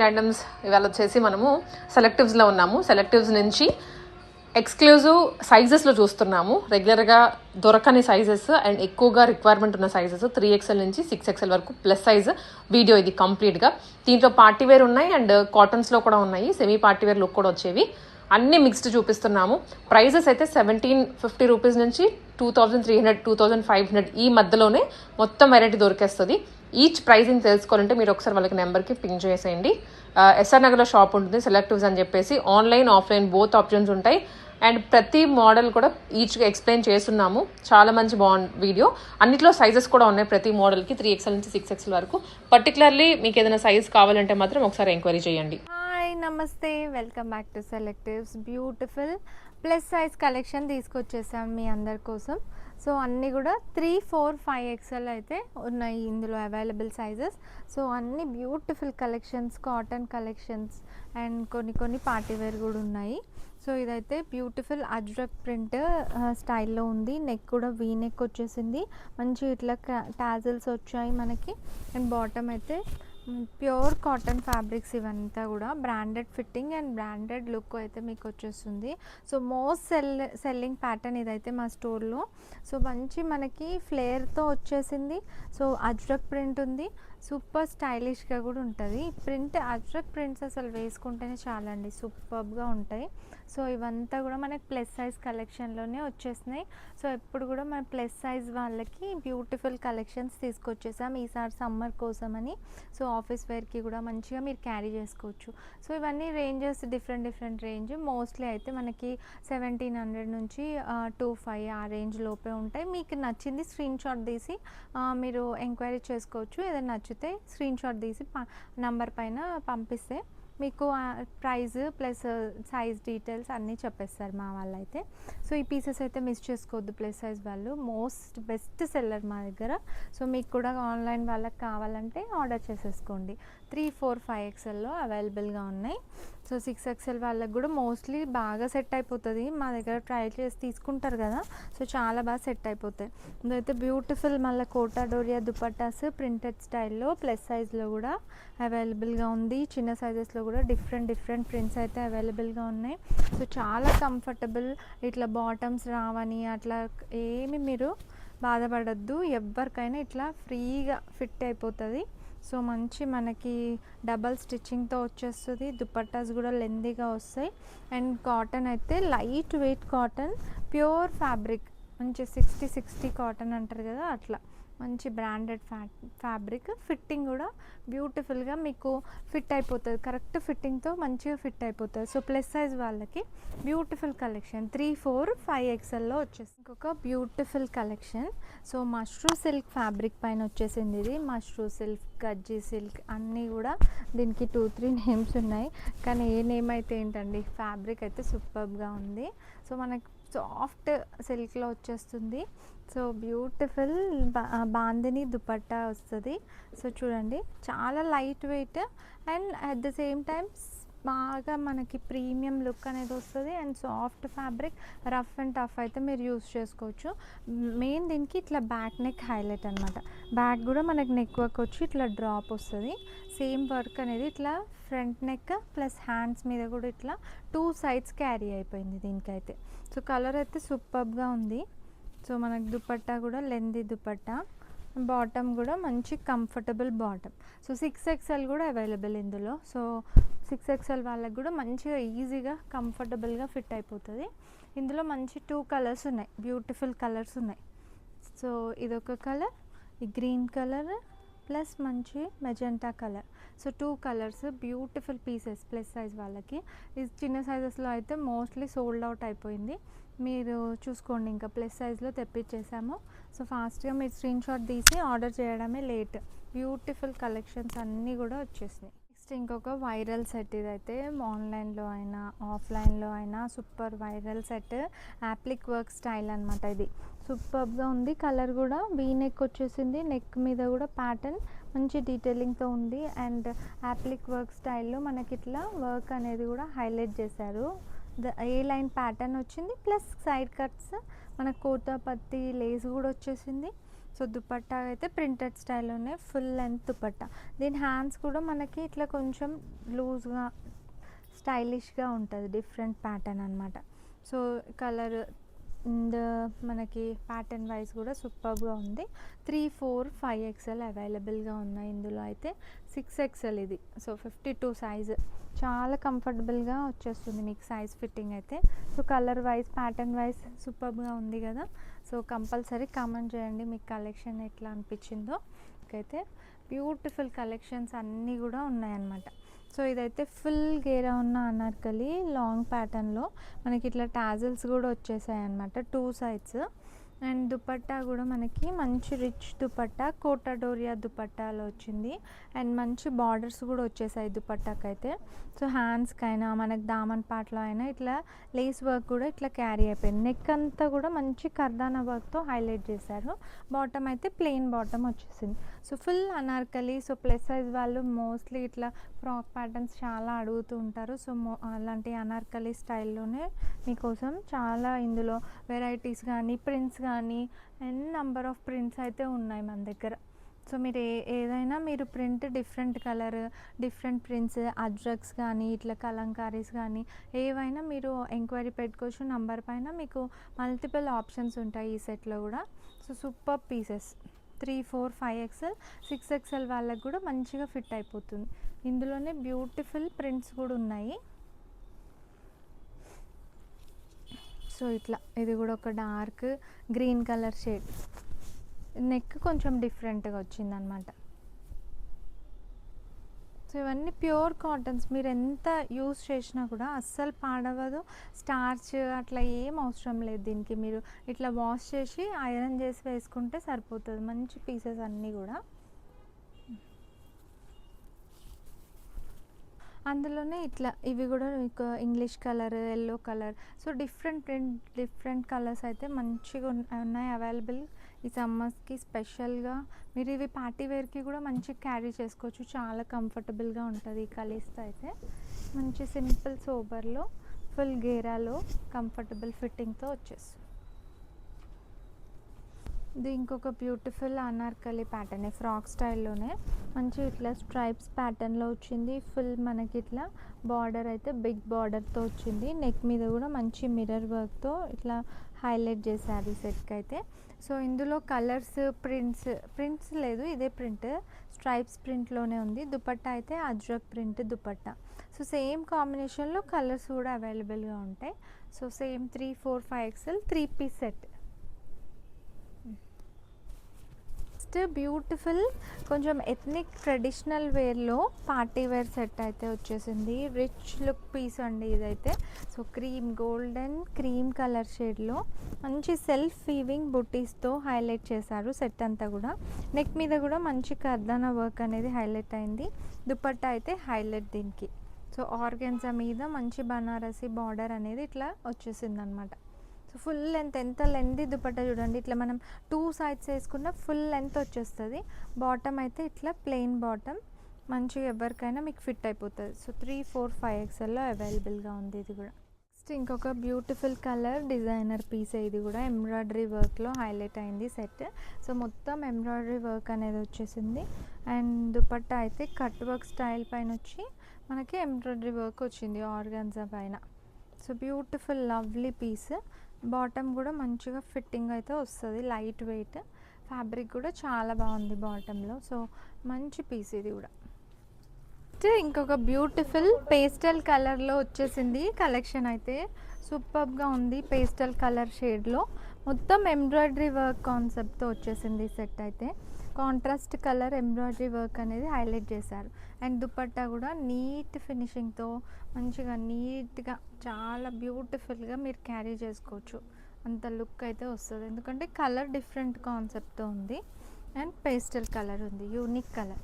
Randoms ఇవాళ వచ్చేసి మనము సెలెక్టివ్స్లో ఉన్నాము. సెలెక్టివ్స్ నుంచి ఎక్స్క్లూజివ్ సైజెస్లో చూస్తున్నాము. రెగ్యులర్గా దొరకని సైజెస్ అండ్ ఎక్కువగా రిక్వైర్మెంట్ ఉన్న సైజెస్ త్రీ ఎక్స్ఎల్ నుంచి సిక్స్ ఎక్స్ఎల్ వరకు ప్లస్ సైజ్ వీడియో ఇది కంప్లీట్గా దీంట్లో పార్టీ వేర్ ఉన్నాయి అండ్ కాటన్స్లో కూడా ఉన్నాయి. సెమీ పార్టీ వేర్ లుక్ కూడా వచ్చేవి. అన్ని మిక్స్డ్ చూపిస్తున్నాము. ప్రైజెస్ అయితే సెవెంటీన్ ఫిఫ్టీ రూపీస్ నుంచి two thousand three hundred two thousand five hundred ఈ మధ్యలోనే మొత్తం వెరైటీ దొరికేస్తుంది. ఈచ్ ప్రైజింగ్ తెలుసుకోవాలంటే మీరు ఒకసారి వాళ్ళకి నెంబర్కి పింక్ చేసేయండి. ఎస్ఆర్ నగర్లో షాప్ ఉంటుంది సెలెక్టివ్స్ అని చెప్పేసి ఆన్లైన్ ఆఫ్లైన్ బోత్ ఆప్షన్స్ ఉంటాయి. అండ్ ప్రతి మోడల్ కూడా ఈచ్గా ఎక్స్ప్లెయిన్ చేస్తున్నాము. చాలా మంచి బాగుంది వీడియో అన్నిట్లో సైజెస్ కూడా ఉన్నాయి ప్రతి మోడల్కి త్రీ ఎక్స్ఎల్ నుంచి సిక్స్ ఎక్స్ఎల్ వరకు. పర్టికులర్లీ మీకు ఏదైనా సైజ్ కావాలంటే మాత్రం ఒకసారి ఎంక్వైరీ చేయండి. Hi namaste. Welcome back to Selectives beautiful plus size collection తీసుకొచ్చేసాం మీ అందరి కోసం. సో అన్నీ కూడా త్రీ ఫోర్ ఫైవ్ ఎక్స్ఎల్ అయితే ఉన్నాయి ఇందులో అవైలబుల్ సైజెస్ సో అన్ని beautiful collections cotton collections and కొన్ని కొన్ని పార్టీ వేర్ కూడా ఉన్నాయి. సో ఇదైతే బ్యూటిఫుల్ అజ్రక్ ప్రింట్ స్టైల్లో ఉంది. నెక్ కూడా వీ నెక్ వచ్చేసింది. మంచి ఇట్లా టాజిల్స్ వచ్చాయి మనకి. అండ్ బాటమ్ అయితే ప్యూర్ కాటన్ ఫ్యాబ్రిక్స్ ఇవంతా కూడా. Branded fitting and branded look అయితే మీకు వచ్చేస్తుంది. So most sell selling pattern ఇదైతే మా స్టోర్లో. సో మంచి మనకి ఫ్లేర్తో వచ్చేసింది. సో అజ్రక్ ప్రింట్ ఉంది. సూపర్ స్టైలిష్గా కూడా ఉంటుంది. ప్రింట్ అజ్రక్ ప్రింట్స్ అసలు వేసుకుంటేనే చాలా అండి సూపర్గా ఉంటాయి. సో ఇవంతా కూడా మనకి ప్లస్ సైజ్ కలెక్షన్లోనే వచ్చేసినాయి. సో ఎప్పుడు కూడా మన ప్లస్ సైజ్ వాళ్ళకి బ్యూటిఫుల్ కలెక్షన్స్ తీసుకొచ్చేసాం ఈసారి సమ్మర్ కోసమని. సో ఆఫీస్ వేర్కి కూడా మంచిగా మీరు క్యారీ చేసుకోవచ్చు. సో ఇవన్నీ ranges different different range. Mostly అయితే మనకి సెవెంటీన్ హండ్రెడ్ నుంచి టూ ఫైవ్ ఆ రేంజ్ లోపే ఉంటాయి. మీకు నచ్చింది స్క్రీన్ షాట్ తీసి మీరు ఎంక్వైరీ చేసుకోవచ్చు. ఏదైనా నచ్చింది నచ్చితే స్క్రీన్ షాట్ తీసి నంబర్ పైన పంపిస్తే మీకు ప్రైస్ ప్లస్ సైజ్ డీటెయిల్స్ అన్నీ చెప్పేస్తారు మా వాళ్ళు అయితే సో ఈ పీసెస్ అయితే మిస్ చేసుకోవద్దు. ప్లస్ సైజ్ వాళ్ళు మోస్ట్ బెస్ట్ సెల్లర్ మా దగ్గర. సో మీకు కూడా ఆన్లైన్ వాళ్ళకి కావాలంటే ఆర్డర్ చేసేసుకోండి. త్రీ ఫోర్ ఫైవ్ ఎక్స్ఎల్లో అవైలబుల్గా ఉన్నాయి. సో సిక్స్ ఎక్స్ఎల్ వాళ్ళకి కూడా మోస్ట్లీ బాగా సెట్ అయిపోతుంది. మా దగ్గర ట్రై చేసి తీసుకుంటారు కదా. సో చాలా బాగా సెట్ అయిపోతాయి. ఇదైతే బ్యూటిఫుల్ మళ్ళీ కోటా డోరియా దుపట్టాస్ ప్రింటెడ్ స్టైల్లో ప్లస్ సైజ్లో కూడా అవైలబుల్గా ఉంది. చిన్న సైజెస్లో కూడా డిఫరెంట్ డిఫరెంట్ ప్రింట్స్ అయితే అవైలబుల్గా ఉన్నాయి. సో చాలా కంఫర్టబుల్ ఇట్లా బాటమ్స్ రావని అట్లా ఏమి మీరు బాధపడద్దు. ఎవరికైనా ఇట్లా ఫ్రీగా ఫిట్ అయిపోతుంది. సో మంచి మనకి డబల్ స్టిచ్చింగ్తో వచ్చేస్తుంది. దుపట్టాస్ కూడా లెందీగా వస్తాయి. అండ్ కాటన్ అయితే light weight cotton pure fabric. మంచి సిక్స్టీ సిక్స్టీ కాటన్ అంటారు కదా అట్లా. మంచి బ్రాండెడ్ ఫ్యా ఫ్యాబ్రిక్. ఫిట్టింగ్ కూడా బ్యూటిఫుల్గా మీకు ఫిట్ అయిపోతుంది. కరెక్ట్ ఫిట్టింగ్తో మంచిగా ఫిట్ అయిపోతుంది. సో ప్లస్ సైజ్ వాళ్ళకి beautiful collection. Three four five ఎక్స్ఎల్లో వచ్చేసి ఇంకొక beautiful collection. So Mashru silk fabric పైన వచ్చేసింది ఇది. మష్రూ సిల్క్ గజ్జీ సిల్క్ అన్నీ కూడా దీనికి టూ త్రీ నేమ్స్ ఉన్నాయి. కానీ ఏ నేమ్ అయితే ఏంటండి? ఫ్యాబ్రిక్ అయితే సూపర్గా ఉంది. సో మనకి సాఫ్ట్ సిల్క్లో వచ్చేస్తుంది. సో బ్యూటిఫుల్ బాందిని దుపట్టా వస్తుంది. సో చూడండి. చాలా light weight and at the same times బాగా మనకి ప్రీమియం లుక్ అనేది వస్తుంది. And soft fabric rough and tough అయితే మీరు యూస్ చేసుకోవచ్చు. మెయిన్ దీనికి ఇట్లా బ్యాక్ నెక్ హైలైట్ అనమాట బ్యాక్ కూడా మనకి నెక్ వర్క్ వచ్చి ఇట్లా డ్రాప్ వస్తుంది. సేమ్ వర్క్ అనేది ఇట్లా ఫ్రంట్ నెక్ ప్లస్ హ్యాండ్స్ మీద కూడా ఇట్లా టూ సైడ్స్ క్యారీ అయిపోయింది దీనికైతే. సో కలర్ అయితే సూపర్గా ఉంది. సో మనకి దుపట్టా కూడా లెంది దుపట్టా. బాటమ్ కూడా మంచి comfortable bottom. So six XL కూడా అవైలబుల్ ఇందులో. సో సిక్స్ ఎక్స్ఎల్ వాళ్ళకి కూడా మంచిగా ఈజీగా కంఫర్టబుల్గా ఫిట్ అయిపోతుంది. ఇందులో మంచి టూ కలర్స్ ఉన్నాయి. బ్యూటిఫుల్ కలర్స్ ఉన్నాయి. సో ఇదొక కలర్ ఈ గ్రీన్ కలర్ ప్లస్ మంచి magenta colour. So two colours beautiful pieces plus size వాళ్ళకి. ఇది చిన్న సైజెస్లో అయితే మోస్ట్లీ సోల్డ్ అవుట్ అయిపోయింది. మీరు చూసుకోండి ఇంకా ప్లస్ సైజ్లో తెప్పించేసాము సో ఫాస్ట్గా మీరు స్క్రీన్ షాట్ తీసి ఆర్డర్ చేయడమే లేట్. బ్యూటిఫుల్ కలెక్షన్స్ అన్నీ కూడా వచ్చేసినాయి. నెక్స్ట్ ఇంకొక వైరల్ సెట్ ఇదైతే ఆన్లైన్లో అయినా ఆఫ్లైన్లో అయినా super viral set applique work style అనమాట ఇది. సూపర్గా ఉంది కలర్ కూడా వీ నెక్ వచ్చేసింది నెక్ మీద కూడా ప్యాటర్న్ మంచి డీటెయిలింగ్తో ఉంది అండ్ యాప్లిక్ వర్క్ స్టైల్లో మనకి ఇట్లా వర్క్ అనేది కూడా హైలైట్ చేశారు. ద ఏ లైన్ ప్యాటర్న్ వచ్చింది ప్లస్ సైడ్ కట్స్ మన కోటా పత్తి లేస్ కూడా వచ్చేసింది. సో దుపట్టా అయితే ప్రింటెడ్ స్టైల్లోనే ఫుల్ లెంత్ దుపట్టా. దీని హ్యాండ్స్ కూడా మనకి ఇట్లా కొంచెం లూజ్గా స్టైలిష్గా ఉంటుంది డిఫరెంట్ ప్యాటర్న్ అనమాట సో కలర్ మనకి ప్యాటర్న్ వైజ్ కూడా సూపర్గా ఉంది. త్రీ ఫోర్ ఫైవ్ ఎక్స్ఎల్ అవైలబుల్గా ఉన్నాయి ఇందులో అయితే. సిక్స్ ఎక్స్ఎల్ ఇది. So fifty two size. చాలా కంఫర్టబుల్గా వచ్చేస్తుంది మీకు సైజ్ ఫిట్టింగ్ అయితే. So colour wise pattern wise సూపర్గా ఉంది కదా. సో కంపల్సరీ కామెంట్ చేయండి మీకు కలెక్షన్ ఎట్లా అనిపించిందో. అయితే బ్యూటిఫుల్ కలెక్షన్స్ అన్నీ కూడా ఉన్నాయన్నమాట. సో ఇదైతే ఫుల్ గేరా ఉన్న అనార్కలి లాంగ్ ప్యాటర్న్లో మనకి ఇట్లా టాజిల్స్ కూడా వచ్చేసాయి అనమాట టూ సైడ్స్. అండ్ దుపట్టా కూడా మనకి మంచి రిచ్ దుపట్టా కోటాడోరియా దుపట్టాలో వచ్చింది. అండ్ మంచి బార్డర్స్ కూడా వచ్చేసాయి దుపట్టాకైతే. సో హ్యాండ్స్కైనా మనకి దామన్ పాటలో అయినా ఇట్లా లేస్ వర్క్ కూడా ఇట్లా క్యారీ అయిపోయింది. నెక్ అంతా కూడా మంచి కర్దానా వర్క్తో హైలైట్ చేశారు. బాటమ్ అయితే ప్లెయిన్ బాటమ్ వచ్చేసింది. So full Anarkali so plus size వాళ్ళు మోస్ట్లీ ఇట్లా ఫ్రాక్ ప్యాటర్న్స్ చాలా అడుగుతూ ఉంటారు. సో మో అలాంటి అనార్కలి స్టైల్లోనే మీకోసం చాలా ఇందులో వెరైటీస్ కానీ ప్రింట్స్ కానీ ఎన్ నంబర్ ఆఫ్ ప్రింట్స్ అయితే ఉన్నాయి మన దగ్గర. సో మీరు ఏ ఏదైనా మీరు print different colour different prints Ajraks కానీ ఇట్లా కలంకారీస్ కానీ ఏవైనా మీరు ఎంక్వైరీ పెట్టుకోవచ్చు. నంబర్ పైన మీకు మల్టిపుల్ ఆప్షన్స్ ఉంటాయి ఈ సెట్లో కూడా. So super pieces three four five XL six XL వాళ్ళకి కూడా మంచిగా ఫిట్ అయిపోతుంది. ఇందులోనే బ్యూటిఫుల్ ప్రింట్స్ కూడా ఉన్నాయి. సో ఇట్లా ఇది కూడా ఒక dark green colour shade. Neck కొంచెం డిఫరెంట్గా వచ్చిందనమాట. సో ఇవన్నీ ప్యూర్ కాటన్స్. మీరు ఎంత యూస్ చేసినా కూడా అస్సలు పాడవదు. స్టార్చ్ అట్లా ఏం అవసరం లేదు దీనికి. మీరు ఇట్లా వాష్ చేసి ఐరన్ చేసి వేసుకుంటే సరిపోతుంది. మంచి పీసెస్ అన్నీ కూడా. అందులోనే ఇట్లా ఇవి కూడా మీకు English colour yellow colour. So different different colours అయితే మంచిగా ఉన్నాయి అవైలబుల్ ఈ సమ్మర్స్కి స్పెషల్గా మీరు ఇవి పార్టీ వేర్కి కూడా మంచిగా క్యారీ చేసుకోవచ్చు. చాలా కంఫర్టబుల్గా ఉంటుంది ఈ కలీస్తో అయితే. మంచి సింపుల్ సోబర్లో ఫుల్ గేరాలో కంఫర్టబుల్ ఫిట్టింగ్తో వచ్చేస్తుంది. ఇది ఇంకొక బ్యూటిఫుల్ అనార్కలి ప్యాటర్న్ ఫ్రాక్ స్టైల్లోనే మంచి ఇట్లా స్ట్రైప్స్ ప్యాటర్న్లో వచ్చింది. ఫుల్ మనకి ఇట్లా బార్డర్ అయితే బిగ్ బార్డర్తో వచ్చింది. నెక్ మీద కూడా మంచి మిర్రర్ వర్క్తో ఇట్లా హైలైట్ చేశారు ఈ సెట్కి అయితే. సో ఇందులో కలర్స్ ప్రింట్స్ ప్రింట్స్ లేదు ఇదే ప్రింట్ స్ట్రైప్స్ ప్రింట్లోనే ఉంది. దుపట్టా అయితే Ajrak print dupatta. So same కాంబినేషన్లో కలర్స్ కూడా అవైలబుల్గా ఉంటాయి. So same three four five XL three piece set next beautiful కొంచెం ఎథ్నిక్ ట్రెడిషనల్ వేర్లో పార్టీ వేర్ సెట్ అయితే వచ్చేసింది. రిచ్ లుక్ పీస్ అండి ఇదైతే. So cream golden cream colour షేడ్లో మంచి సెల్ఫ్ వీవింగ్ బుటీస్తో హైలైట్ చేశారు సెట్ అంతా కూడా. నెక్ మీద కూడా మంచి కర్దానా వర్క్ అనేది హైలైట్ అయింది. దుపట్టా అయితే హైలైట్ దీనికి. సో ఆర్గెన్జా మీద మంచి బనారసి బార్డర్ అనేది ఇట్లా వచ్చేసింది అనమాట ఫుల్ లెంత్ ఎంత లెంత్ దుపట్టా చూడండి. ఇట్లా మనం టూ సైడ్స్ వేసుకున్న ఫుల్ లెంత్ వచ్చేస్తుంది. బాటమ్ అయితే ఇట్లా ప్లెయిన్ బాటమ్. మంచిగా ఎవరికైనా మీకు ఫిట్ అయిపోతుంది. సో త్రీ ఫోర్ ఫైవ్ ఎక్స్ఎల్లో అవైలబుల్గా ఉంది ఇది కూడా. నెక్స్ట్ ఇంకొక బ్యూటిఫుల్ కలర్ డిజైనర్ పీస్ ఇది కూడా. ఎంబ్రాయిడరీ వర్క్లో హైలైట్ అయింది సెట్. సో మొత్తం ఎంబ్రాయిడరీ వర్క్ అనేది వచ్చేసింది. అండ్ దుపట్టా అయితే కట్ వర్క్ స్టైల్ పైన వచ్చి మనకి ఎంబ్రాయిడరీ వర్క్ వచ్చింది ఆర్గాన్జా పైన. So beautiful lovely piece. Bottom కూడా మంచిగా ఫిట్టింగ్ అయితే వస్తుంది లైట్ వెయిట్. ఫ్యాబ్రిక్ కూడా చాలా బాగుంది బాటంలో సో మంచి పీస్ ఇది కూడా. నెక్స్ట్ ఇంకొక బ్యూటిఫుల్ పేస్టల్ కలర్లో వచ్చేసింది కలెక్షన్ అయితే. సూపర్గా ఉంది పేస్టల్ కలర్ షేడ్లో. మొత్తం ఎంబ్రాయిడరీ వర్క్ కాన్సెప్ట్తో వచ్చేసింది సెట్ అయితే. కాంట్రాస్ట్ కలర్ ఎంబ్రాయిడరీ వర్క్ అనేది హైలైట్ చేశారు. అండ్ దుపట్టా కూడా నీట్ ఫినిషింగ్తో మంచిగా నీట్గా చాలా బ్యూటిఫుల్గా మీరు క్యారీ చేసుకోవచ్చు. అంత లుక్ అయితే వస్తుంది. ఎందుకంటే కలర్ డిఫరెంట్ కాన్సెప్ట్తో ఉంది. అండ్ పేస్టల్ కలర్ ఉంది యూనిక్ కలర్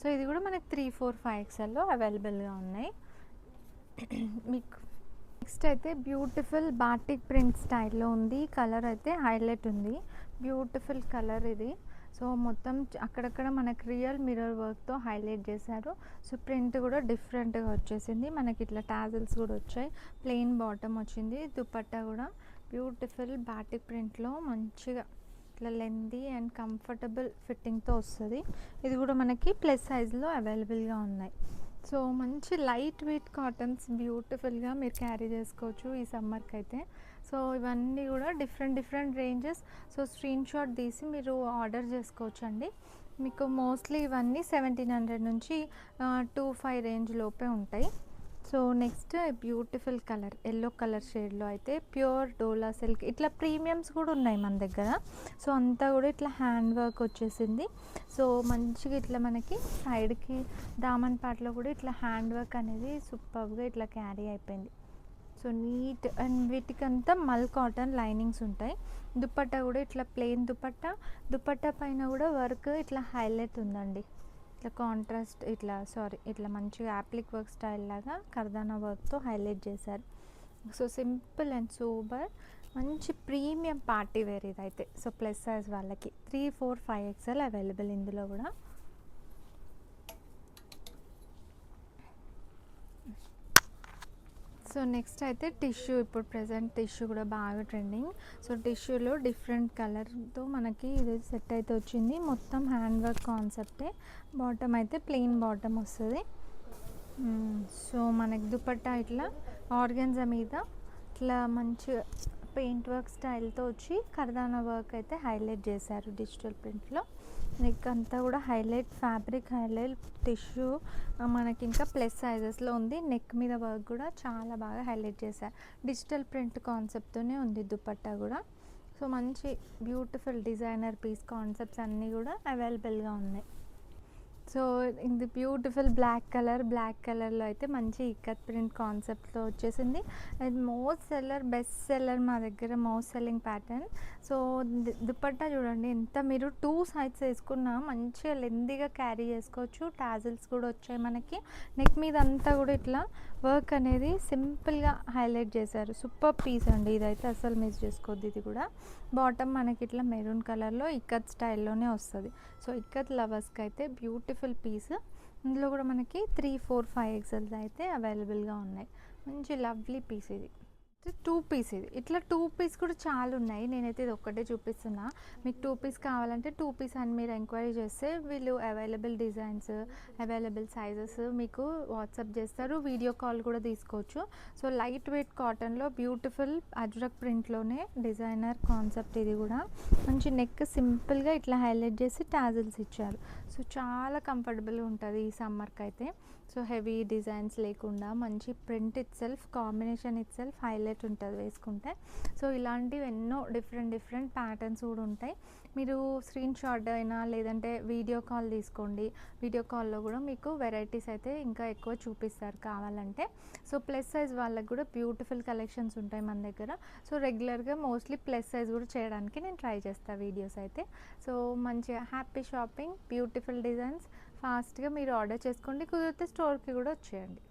సో ఇది కూడా మనకి త్రీ ఫోర్ ఫైవ్ ఎక్స్ఎల్లో అవైలబుల్గా ఉన్నాయి. మీకు నెక్స్ట్ అయితే బ్యూటిఫుల్ బాటిక్ ప్రింట్ స్టైల్లో ఉంది. కలర్ అయితే హైలైట్ ఉంది. బ్యూటిఫుల్ కలర్ ఇది. సో మొత్తం అక్కడక్కడ మనకి రియల్ మిర్రర్ వర్క్తో హైలైట్ చేశారు. సో ప్రింట్ కూడా డిఫరెంట్గా వచ్చేసింది. మనకి ఇట్లా టాజిల్స్ కూడా వచ్చాయి. ప్లెయిన్ బాటమ్ వచ్చింది. దుపట్టా కూడా బ్యూటిఫుల్ బ్యాటిక్ ప్రింట్లో మంచిగా ఇట్లా లెందీ అండ్ కంఫర్టబుల్ ఫిట్టింగ్తో వస్తుంది. ఇది కూడా మనకి ప్లస్ సైజ్లో అవైలబుల్గా ఉన్నాయి. సో మంచి లైట్ వెయిట్ కాటన్స్ బ్యూటిఫుల్గా మీరు క్యారీ చేసుకోవచ్చు ఈ సమ్మర్కి అయితే సో ఇవన్నీ కూడా different different ranges. So screen shot తీసి మీరు ఆర్డర్ చేసుకోవచ్చండి. మీకు మోస్ట్లీ ఇవన్నీ సెవెంటీన్ హండ్రెడ్ నుంచి టూ ఫైవ్ రేంజ్ లోపే ఉంటాయి. So next beautiful colour yellow colour షేడ్లో అయితే ప్యూర్ డోలా సిల్క్. ఇట్లా ప్రీమియమ్స్ కూడా ఉన్నాయి మన దగ్గర. సో అంతా కూడా ఇట్లా హ్యాండ్ వర్క్ వచ్చేసింది. సో మంచిగా ఇట్లా మనకి సైడ్కి దామన్ పాటలో కూడా ఇట్లా హ్యాండ్ వర్క్ అనేది సూపర్గా ఇట్లా క్యారీ అయిపోయింది. సో నీట్ అండ్ వీటికంతా మల్ కాటన్ లైనింగ్స్ ఉంటాయి. దుపట్టా కూడా ఇట్లా ప్లెయిన్ దుపట్టా దుపట్టా పైన కూడా వర్క్ ఇట్లా హైలైట్ ఉందండి. ఇట్లా కాంట్రాస్ట్ ఇట్లా సారీ ఇట్లా మంచిగా యాప్లిక్ వర్క్ స్టైల్ లాగా కర్దానా వర్క్తో హైలైట్ చేశారు. So simple and super. మంచి ప్రీమియం పార్టీ వేర్ ఇదైతే. సో ప్లస్ సైజ్ వాళ్ళకి. Three four five XL available ఇందులో కూడా. సో నెక్స్ట్ అయితే టిష్యూ ఇప్పుడు ప్రజెంట్ టిష్యూ కూడా బాగా ట్రెండింగ్. సో టిష్యూలో డిఫరెంట్ కలర్తో మనకి ఇది సెట్ అయితే వచ్చింది. మొత్తం హ్యాండ్ వర్క్ కాన్సెప్టే. బాటమ్ అయితే ప్లెయిన్ బాటమ్ వస్తుంది. సో మనకి దుపట్టా ఇట్లా ఆర్గన్జా మీద ఇట్లా మంచి పెయింట్ వర్క్ స్టైల్తో వచ్చి కర్దానా వర్క్ అయితే హైలైట్ చేశారు డిజిటల్ ప్రింట్లో నెక్ అంతా కూడా హైలైట్ ఫ్యాబ్రిక్ హైలైట్ టిష్యూ మనకి ఇంకా ప్లస్ సైజెస్లో ఉంది. నెక్ మీద వర్క్ కూడా చాలా బాగా హైలైట్ చేశారు డిజిటల్ ప్రింట్ కాన్సెప్ట్తోనే ఉంది దుపట్టా కూడా. సో మంచి బ్యూటిఫుల్ డిజైనర్ పీస్ కాన్సెప్ట్స్ అన్నీ కూడా అవైలబుల్గా ఉన్నాయి. సో ఇది బ్యూటిఫుల్ బ్లాక్ కలర్ బ్లాక్ కలర్లో అయితే మంచి ఇక్కత్ ప్రింట్ కాన్సెప్ట్లో వచ్చేసింది. అది మోస్ట్ సెల్లర్ బెస్ట్ సెల్లర్ మా దగ్గర most selling pattern so dupatta చూడండి ఎంత మీరు టూ సైడ్స్ వేసుకున్నా మంచిగా లెందీగా క్యారీ చేసుకోవచ్చు. టాజిల్స్ కూడా వచ్చాయి మనకి. నెక్ మీద అంతా కూడా ఇట్లా వర్క్ అనేది సింపుల్గా హైలైట్ చేశారు. సూపర్ పీస్ అండి. ఇదైతే అసలు మిస్ చేసుకోవద్దు ఇది కూడా. బాటమ్ మనకి ఇట్లా మెరూన్ కలర్లో ఇక్కత్ స్టైల్లోనే వస్తుంది. సో ఇక్కత్ లవర్స్కి అయితే బ్యూటిఫుల్ పీస్. ఇందులో కూడా మనకి త్రీ ఫోర్ ఫైవ్ ఎక్సెల్స్ అయితే అవైలబుల్గా ఉన్నాయి. మంచి లవ్లీ పీస్ ఇది. టూ పీస్ ఇది. ఇట్లా టూ పీస్ కూడా చాలా ఉన్నాయి. నేనైతే ఇది ఒక్కటే చూపిస్తున్నా. మీకు టూ పీస్ కావాలంటే టూ పీస్ అని మీరు ఎంక్వైరీ చేస్తే వీళ్ళు అవైలబుల్ డిజైన్స్ అవైలబుల్ సైజెస్ మీకు వాట్సాప్ చేస్తారు. వీడియో కాల్ కూడా తీసుకోవచ్చు. సో లైట్ వెయిట్ కాటన్లో బ్యూటిఫుల్ అజ్రక్ ప్రింట్లోనే డిజైనర్ కాన్సెప్ట్ ఇది కూడా. మంచి నెక్ సింపుల్గా ఇట్లా హైలైట్ చేసి టాజిల్స్ ఇచ్చారు. సో చాలా కంఫర్టబుల్గా ఉంటుంది ఈ సమ్మర్కి అయితే. సో హెవీ డిజైన్స్ లేకుండా మంచి print itself combination itself highlight ఉంటుంది వేసుకుంటే. సో ఇలాంటివి ఎన్నో డిఫరెంట్ డిఫరెంట్ ప్యాటర్న్స్ కూడా ఉంటాయి. మీరు స్క్రీన్ షాట్ అయినా లేదంటే వీడియో కాల్ తీసుకోండి. వీడియో కాల్లో కూడా మీకు వెరైటీస్ అయితే ఇంకా ఎక్కువ చూపిస్తారు కావాలంటే. సో ప్లస్ సైజ్ వాళ్ళకి కూడా బ్యూటిఫుల్ కలెక్షన్స్ ఉంటాయి మన దగ్గర. సో రెగ్యులర్గా మోస్ట్లీ ప్లస్ సైజ్ కూడా చేయడానికి నేను ట్రై చేస్తాను వీడియోస్ అయితే. సో మంచిగా హ్యాపీ షాపింగ్ బ్యూటిఫుల్ డిజైన్స్ ఫాస్ట్గా మీరు ఆర్డర్ చేసుకోండి. కుదిరితే స్టోర్కి కూడా వచ్చేయండి.